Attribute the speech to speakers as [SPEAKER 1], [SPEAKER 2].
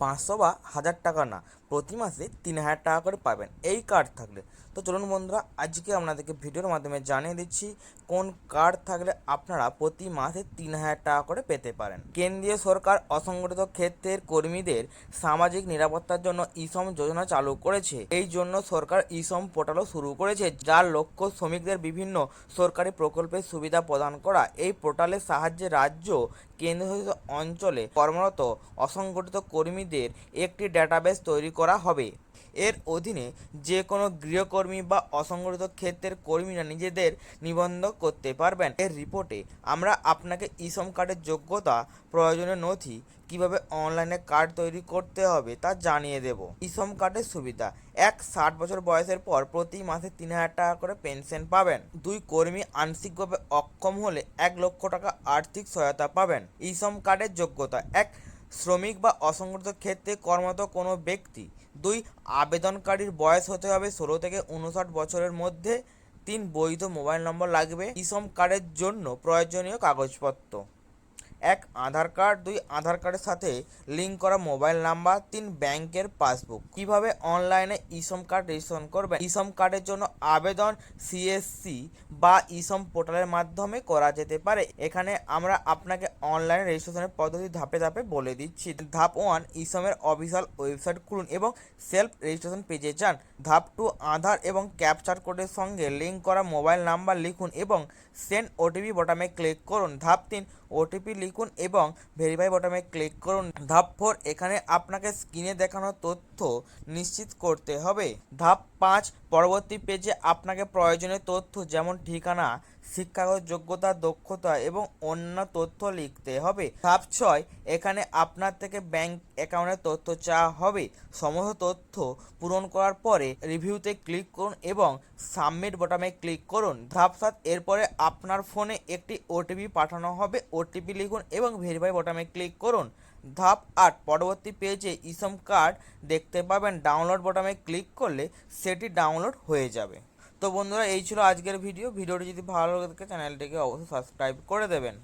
[SPEAKER 1] পাঁচশো বা হাজার টাকা না, প্রতি মাসে তিন হাজার টাকা করে পাবেন। এই কার্ড থাকলে। তো চলুন বন্ধুরা, আজকে আপনাদেরকে ভিডিওর মাধ্যমে জানিয়ে দিচ্ছি, কোন কার্ড থাকলে আপনারা প্রতি মাসে তিন হাজার টাকা করে পেতে পারেন। কেন্দ্রীয় সরকার অসংগঠিত ক্ষেত্রের কর্মীদের সামাজিক নিরাপত্তার জন্য ইসম যোজনা চালু করেছে। এই জন্য সরকার ইসম পোর্টালও শুরু করেছে, যার লক্ষ্য শ্রমিকদের বিভিন্ন সরকারি প্রকল্পের সুবিধা প্রদান করা। এই পোর্টালের সাহায্যে রাজ্য কেন্দ্রশাসিত অঞ্চলে কর্মরত অসংগঠিত কর্মীদের একটি ডেটাবেস তৈরি করা হবে। এর অধীনে যে কোনো গৃহকর্মী বা অসংগঠিত ক্ষেত্রের কর্মীরা নিজেদের নিবন্ধ করতে পারবেন। এর রিপোর্টে আমরা আপনাকে ইসম কার্ডের যোগ্যতা, প্রয়োজনীয় নথি, কীভাবে অনলাইনে কার্ড তৈরি করতে হবে তা জানিয়ে দেব। ইসম কার্ডের সুবিধা, এক ষাট বছর বয়সের পর প্রতি মাসে তিন হাজার টাকা করে পেনশন পাবেন। দুই, কর্মী আংশিকভাবে অক্ষম হলে এক লক্ষ টাকা আর্থিক সহায়তা পাবেন। ইসম কার্ডের যোগ্যতা, এক শ্রমিক বা অসংগঠিত ক্ষেত্রে কর্মরত কোনো ব্যক্তি। দুই, আবেদনকারীর বয়স হতে হবে ষোলো থেকে উনষাট বছরের মধ্যে। তিন, বৈধ মোবাইল নম্বর লাগবে। ইসম কার্ডের জন্য প্রয়োজনীয় কাগজপত্র। এক আধার কার্ড, দুই আধার কার্ডের সাথে লিঙ্ক করা মোবাইল নাম্বার, তিন ব্যাংকের পাসবুক। কীভাবে অনলাইনে ইসম কার্ড রেজিস্ট্রেশন করবেন? ইসম কার্ডের জন্য আবেদন সিএসসি বা ইসম পোর্টালের মাধ্যমে করা যেতে পারে। এখানে আমরা আপনাকে অনলাইন রেজিস্ট্রেশনের পদ্ধতি ধাপে ধাপে বলে দিচ্ছি। ধাপ ওয়ান, ইসমের অফিসিয়াল ওয়েবসাইট খুলুন এবং সেলফ রেজিস্ট্রেশন পেজে যান। ধাপ টু, আধার এবং ক্যাপচার কোডের সঙ্গে লিঙ্ক করা মোবাইল নাম্বার লিখুন এবং সেন্ড ওটিপি বটামে ক্লিক করুন। ধাপ তিন, ওটিপি লিখুন এবং ভেরিফাই বটমে ক্লিক করুন। ধাপ ফোর এখানে আপনাকে স্ক্রিনে দেখানো তথ্য নিশ্চিত করতে হবে। ধাপ পাঁচ, পরবর্তী পেজে আপনাকে প্রয়োজনীয় তথ্য যেমন ঠিকানা শিক্ষাগত যোগ্যতা, দক্ষতা এবং অন্য তথ্য লিখতে হবে। ধাপ ছয়, এখানে আপনার থেকে ব্যাংক অ্যাকাউন্টের তথ্য চাওয়া হবে। সমস্ত তথ্য পূরণ করার পরে রিভিউতে ক্লিক করুন এবং সাবমিট বটামে ক্লিক করুন। ধাপ সাত, এরপরে আপনার ফোনে একটি ওটিপি পাঠানো হবে। ওটিপি লিখুন এবং ভেরিফাই বটামে ক্লিক করুন। ধাপ আট, পরবর্তী পেজে ইসম কার্ড দেখতে পাবেন। ডাউনলোড বটামে ক্লিক করলে সেটি ডাউনলোড হয়ে যাবে। তো বন্ধুরা, এই ছিল আজকের ভিডিও। ভিডিওটি যদি ভালো লাগে চ্যানেলটিকে অবশ্যই সাবস্ক্রাইব করে দেবেন।